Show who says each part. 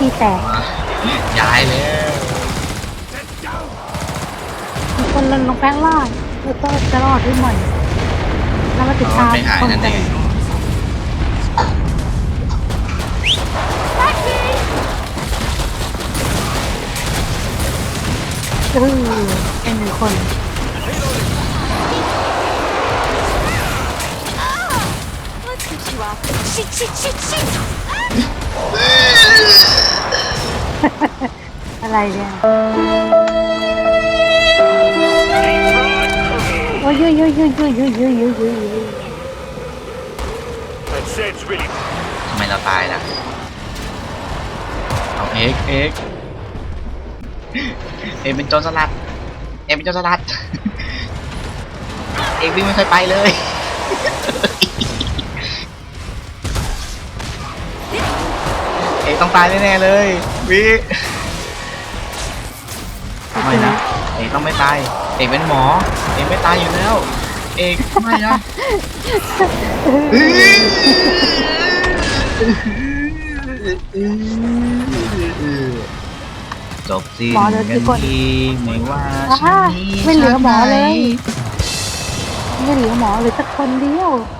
Speaker 1: ทีแตก
Speaker 2: ย้ายแล้ว
Speaker 1: มีคนลงลงแป้งล่างแล้วก็จะรอดด้วยหม่อนแล้วมาติด
Speaker 2: เอา
Speaker 1: ตาม
Speaker 2: ไปหาย
Speaker 1: คน
Speaker 2: นั่น
Speaker 1: กั
Speaker 2: เอนง
Speaker 1: เออเป็นหนึ่งคน
Speaker 3: Let's get you off.
Speaker 1: อะไรเนี่ยโอ้ยยุยยุยยุยยุยยุยยุยยุยยุยยุย
Speaker 4: That set's really
Speaker 2: ทำไมเราตายล่ะ เอาเอ็กเอ็กเอ็กเป็นโจรสลัด เอ็กเป็นโจรสลัด เอ็กวิ่งไม่เคยไปเลยเอ็กต้องตายแน่ๆเลยวิ ไม่นะ เอกต้องไม่ตาย เอกเป็นหมอ เอกไม่ตายอยู่แล้ว เอกไม่นะจบสิ้น
Speaker 1: หมอเหลือกี่
Speaker 2: กัน
Speaker 1: คน
Speaker 2: ทีไม่ว่า
Speaker 1: อ่า
Speaker 2: ชาตินี้
Speaker 1: ไม่เหลือหมอเลย
Speaker 2: ชาติไหน
Speaker 1: ไม่เหลือหมอเลยสักคนเดียว
Speaker 2: เ